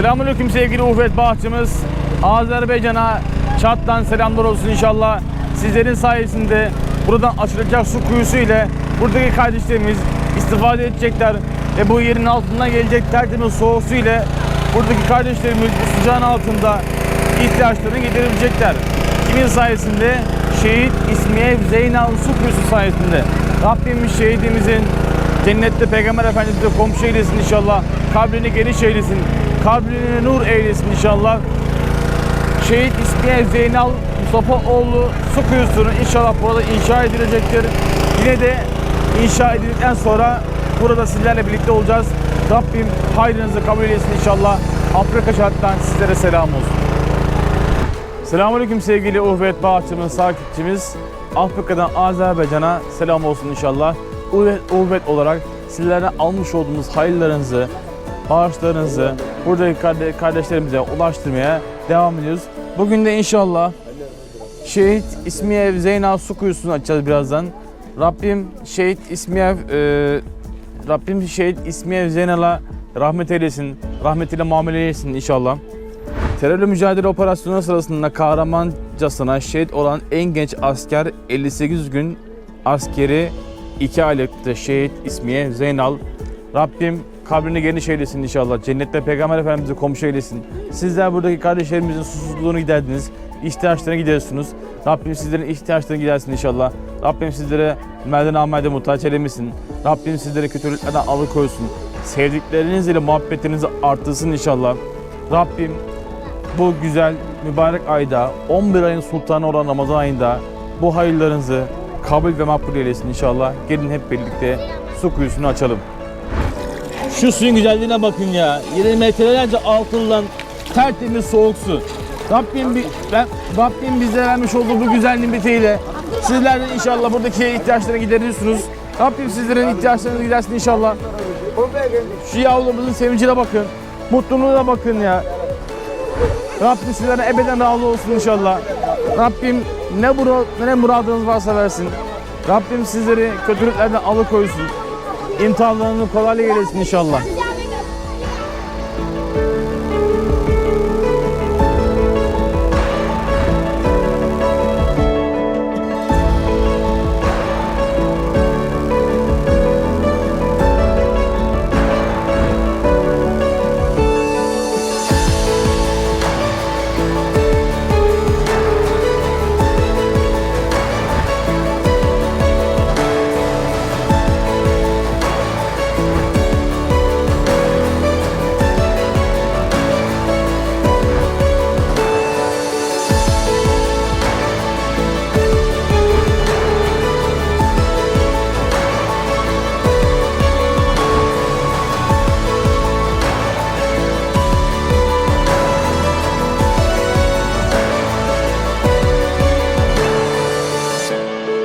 Selamünaleyküm sevgili Ufet Bahçımız. Azerbaycan'a çattan selamlar olsun inşallah. Sizlerin sayesinde buradan açılacak su kuyusu ile buradaki kardeşlerimiz istifade edecekler ve bu yerin altından gelecek tertemiz soğuk su ile buradaki kardeşlerimiz bu sıcağın altında ihtiyaçlarını giderebilecekler. Kimin sayesinde? Şehit İsmiyev Zeynal su kuyusu sayesinde. Rabbimiz şehidimizin Cennette Peygamber Efendimiz'e komşu eylesin inşallah. Kabrini geniş eylesin. Kabrini nur eylesin inşallah. Şehit İsmiye Zeynal Mustafaoğlu su kuyusunu inşallah burada inşa edilecektir. Yine de inşa edildikten sonra burada sizlerle birlikte olacağız. Rabbim hayrınızı kabul eylesin inşallah. Afrika şarttan sizlere selam olsun. Selamünaleyküm sevgili Uhvet Bağışçımız, takipçimiz. Afrika'dan Azerbaycan'a selam olsun inşallah. Uhvet, Uhvet olarak sizlerden almış olduğumuz hayırlarınızı, bağışlarınızı buradaki karde- kardeşlerimize ulaştırmaya devam ediyoruz. Bugün de inşallah Şehit İsmiyev Zeynal Su Kuyusu'nu açacağız birazdan. Rabbim Şehit İsmiyev e, Rabbim Şehit İsmiyev Zeynal'a rahmet eylesin, rahmetiyle muamele eylesin inşallah. Terörle mücadele operasyonu sırasında kahramancasına şehit olan en genç asker 58 gün askeri 2 aylıktı şehit İsmiye Zeynal. Rabbim kabrini geniş eylesin inşallah. Cennette Peygamber Efendimiz'i komşu eylesin. Sizler buradaki kardeşlerimizin susuzluğunu giderdiniz. ihtiyaçlarını gideriyorsunuz. Rabbim sizlerin ihtiyaçlarını gidersin inşallah. Rabbim sizlere melden amelde muhtaç eylemesin. Rabbim sizleri kötülüklerden alıkoysun. Sevdiklerinizle ile muhabbetinizi artırsın inşallah. Rabbim bu güzel mübarek ayda 11 ayın sultanı olan Ramazan ayında bu hayırlarınızı kabul ve makbul eylesin inşallah. Gelin hep birlikte su kuyusunu açalım. Şu suyun güzelliğine bakın ya. 20 metrelerce altından tertemiz soğuk su. Rabbim, bi- ben, Rabbim bize vermiş olduğu bu güzel nimetiyle sizler de inşallah buradaki ihtiyaçları gideriyorsunuz. Rabbim sizlerin ihtiyaçlarını gidersin inşallah. Şu yavrumuzun sevincine bakın. Mutluluğuna bakın ya. Rabbim sizlere ebeden razı olsun inşallah. Rabbim ne, murad, ne muradınız varsa versin. Rabbim sizleri kötülüklerden alıkoysun. İmtihanlarını kolaylık eylesin inşallah.